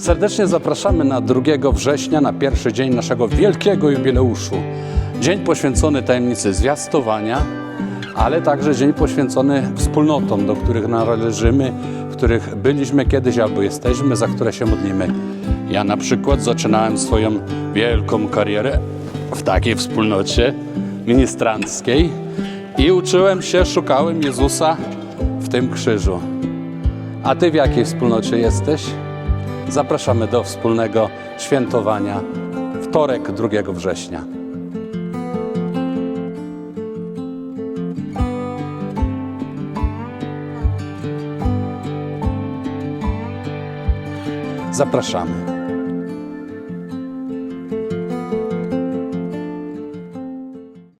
Serdecznie zapraszamy na 2 września, na pierwszy dzień naszego wielkiego jubileuszu. Dzień poświęcony tajemnicy zwiastowania, ale także dzień poświęcony wspólnotom, do których należymy, w których byliśmy kiedyś albo jesteśmy, za które się modlimy. Ja na przykład zaczynałem swoją wielką karierę w takiej wspólnocie ministranckiej i uczyłem się, szukałem Jezusa w tym krzyżu. A ty w jakiej wspólnocie jesteś? Zapraszamy do wspólnego świętowania wtorek 2 września. Zapraszamy.